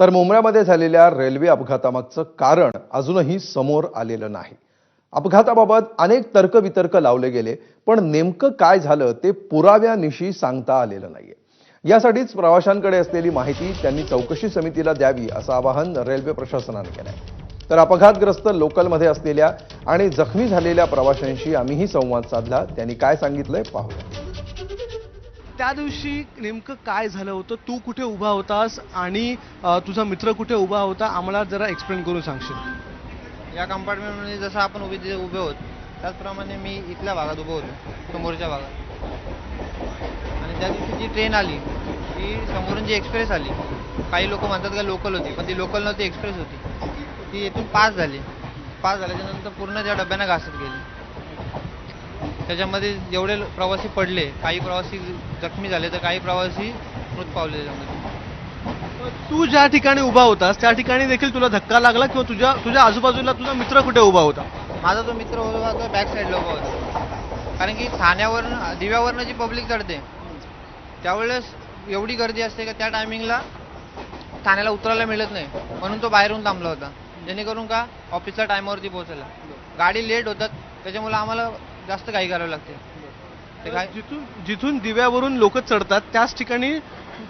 तर मुंबईमध्ये झालेल्या रेल्वे अपघातामागचं कारण अजूनही समोर आलेलं नाही. अपघाताबाबत अनेक तर्कवितर्क लावले गेले पण नेमकं काय झालं ते पुराव्यानिशी सांगता आलेलं नाहीये. यासाठीच प्रवाशांकडे असलेली माहिती त्यांनी चौकशी समितीला द्यावी असं आवाहन रेल्वे प्रशासनाने आहे तर अपघातग्रस्त लोकलमध्ये असलेल्या आणि जखमी झालेल्या प्रवाशांशी आम्हीही संवाद साधला. त्यांनी काय सांगितलंय पाहूया. त्या दिवशी नेमकं काय झालं होतं? तू कुठे उभा होतास? आणि तुझा मित्र कुठे उभा होता? आम्हाला जरा एक्सप्लेन करून सांगशील. या कंपार्टमेंटमध्ये जसं आपण उभे तिथे उभे होत त्याचप्रमाणे मी इथल्या भागात उभं होतो समोरच्या भागात. आणि त्या दिवशी जी ट्रेन आली ती समोरून जी एक्सप्रेस आली काही लोक म्हणतात का लोकल होती पण ती लोकल नव्हती एक्सप्रेस होती. ती इथून पास झाली. पास झाल्याच्यानंतर पूर्ण त्या डब्यानं घासत गेली. त्याच्यामध्ये जेवढे प्रवासी पडले काही प्रवासी जखमी झाले तर काही प्रवासी मृत पावले त्याच्यामध्ये. तू ज्या ठिकाणी उभा होतास त्या ठिकाणी देखील तुला धक्का लागला किंवा तुझ्या तुझ्या आजूबाजूला तुझा मित्र कुठे उभा होता? माझा तो मित्र होता तो बॅक साईडला उभा होता. कारण की ठाण्यावरनं दिव्यावरनं जी पब्लिक चढते त्यावेळेस एवढी गर्दी असते का त्या टायमिंगला ठाण्याला उतरायला मिळत नाही. म्हणून तो बाहेरून थांबला होता. जेणेकरून का ऑफिसच्या टायमावरती पोहोचायला गाडी लेट होतात त्याच्यामुळे आम्हाला जास्त काही करावं लागते. ते काय जिथून जिथून दिव्यावरून लोक चढतात त्याच ठिकाणी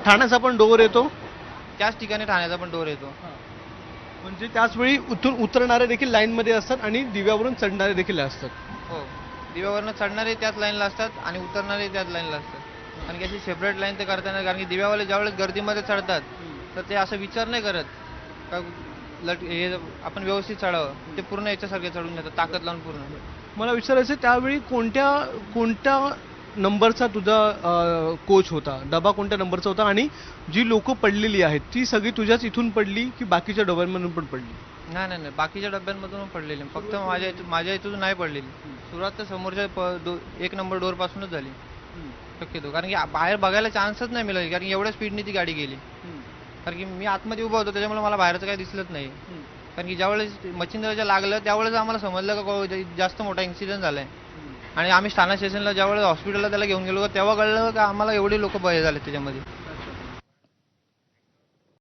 ठाण्याचा पण डोर येतो. त्याच ठिकाणी ठाण्याचा पण डोर येतो. म्हणजे त्याच वेळी उतरून उतरणारे देखील लाईनमध्ये असतात आणि दिव्यावरून चढणारे देखील असतात. हो. दिव्यावरनं चढणारे त्याच लाईनला असतात आणि उतरणारे त्याच लाईनला असतात. आणि अशी सेपरेट लाईन ते करता येणार कारण की दिव्यावाले ज्यावेळेस गर्दीमध्ये चढतात तर ते असं विचार नाही करत. का लट हे आपण व्यवस्थित चढावं. ते पूर्ण याच्यासारखे चढून जातात ताकद लावून पूर्ण. मला विचारायचं त्यावेळी कोणत्या कोणत्या नंबरचा तुझा कोच होता? डबा कोणत्या नंबरचा होता? आणि जी लोक पडलेली आहेत ती सगळी तुझ्याच इथून पडली की बाकीच्या डब्यांमधून पण पडली? नाही नाही नाही. बाकीच्या डब्यांमधून पण पडलेले. फक्त माझ्या इथून माझ्या इथून नाही पडलेली. सुरुवात तर समोरच्या एक नंबर डोर पासूनच झाली. शक्यतो. कारण की बाहेर बघायला चान्सच नाही मिळाली. कारण की एवढ्या स्पीडने ती गाडी गेली. कारण की मी आतमध्ये उभा होतो त्याच्यामुळे मला बाहेरचं काही दिसलंच नाही. कारण की ज्यावेळेस मच्छिंद्राच्या लागलं त्यावेळेस आम्हाला समजलं का जास्त मोठा इन्सिडेंट झालाय. आणि आम्ही स्थाना स्टेशनला ज्यावेळेस हॉस्पिटलला त्याला घेऊन गेलो तेव्हा कळलं का आम्हाला एवढे लोक बरे झाले त्याच्यामध्ये.